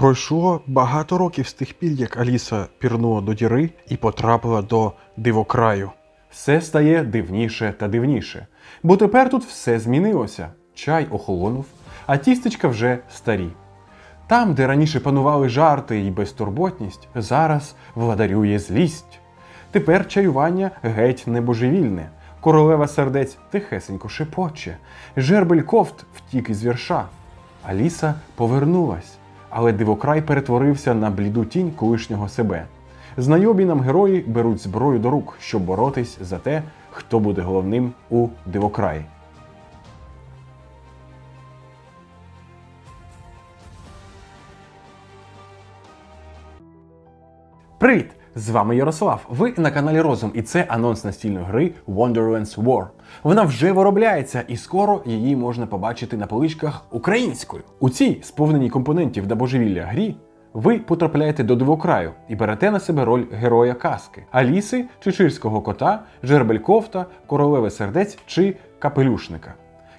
Пройшло багато років з тих пір, як Аліса пірнула до діри і потрапила до дивокраю. Все стає дивніше та дивніше. Бо тепер тут все змінилося. Чай охолонув, а тістечка вже старі. Там, де раніше панували жарти і безтурботність, зараз владарює злість. Тепер чаювання геть небожевільне. Королева сердець тихесенько шепоче. Жербель кофт втік із вірша. Аліса повернулась, але дивокрай перетворився на бліду тінь колишнього себе. Знайомі нам герої беруть зброю до рук, щоб боротись за те, хто буде головним у дивокраї. Привіт! З вами Ярослав. Ви на каналі Розум, і це анонс настільної гри Wonderlands War. Вона вже виробляється, і скоро її можна побачити на поличках українською. У цій сповненій компонентів та божевілля грі ви потрапляєте до дивокраю і берете на себе роль героя казки Аліси, чечирського кота, жербелькофта, королеви сердець чи капелюшника.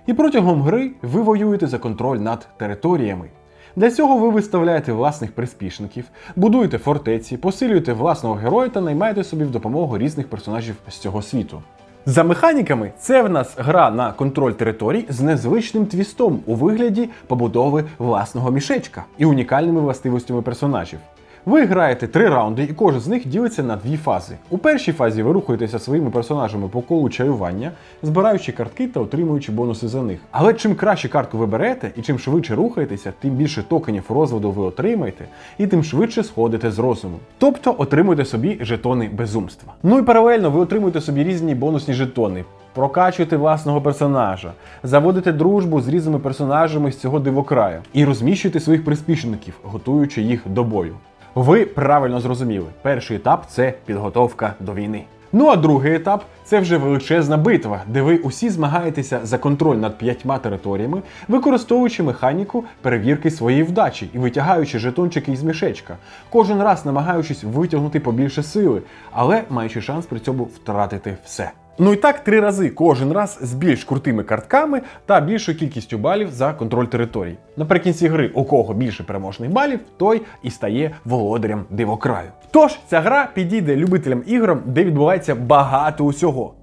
І протягом гри ви воюєте за контроль над територіями. Для цього ви виставляєте власних приспішників, будуєте фортеці, посилюєте власного героя та наймаєте собі в допомогу різних персонажів з цього світу. За механіками, це в нас гра на контроль територій з незвичним твістом у вигляді побудови власного мішечка і унікальними властивостями персонажів. Ви граєте три раунди, і кожен з них ділиться на дві фази. У першій фазі ви рухаєтеся своїми персонажами по колу чаювання, збираючи картки та отримуючи бонуси за них. Але чим краще картку ви берете і чим швидше рухаєтеся, тим більше токенів розводу ви отримаєте, і тим швидше сходите з розуму. Тобто отримуєте собі жетони безумства. Ну і паралельно ви отримуєте собі різні бонусні жетони. Прокачуєте власного персонажа, заводите дружбу з різними персонажами з цього дивокраю і розміщуєте своїх приспішників, готуючи їх до бою. Ви правильно зрозуміли, перший етап це підготовка до війни. Ну а другий етап це вже величезна битва, де ви усі змагаєтеся за контроль над п'ятьма територіями, використовуючи механіку перевірки своєї вдачі і витягаючи жетончики із мішечка, кожен раз намагаючись витягнути побільше сили, але маючи шанс при цьому втратити все. Ну і так три рази кожен раз з більш крутими картками та більшою кількістю балів за контроль територій. Наприкінці гри, у кого більше переможних балів, той і стає володарем дивокраю. Тож ця гра підійде любителям іграм, де відбувається багато усього.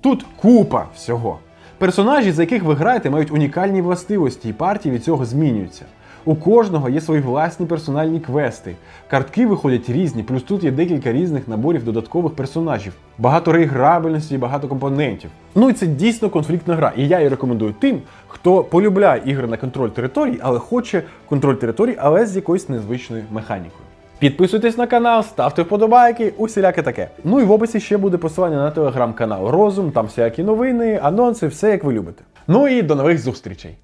Тут купа всього. Персонажі, за яких ви граєте, мають унікальні властивості, і партії від цього змінюються. У кожного є свої власні персональні квести. Картки виходять різні, плюс тут є декілька різних наборів додаткових персонажів, багато реіграбельності і багато компонентів. Ну і це дійсно конфліктна гра, і я її рекомендую тим, хто полюбляє ігри на контроль територій, але хоче контроль територій, але з якоюсь незвичною механікою. Підписуйтесь на канал, ставте вподобайки, усіляке таке. Ну і в описі ще буде посилання на телеграм-канал Розум, там всякі новини, анонси, все як ви любите. Ну і до нових зустрічей!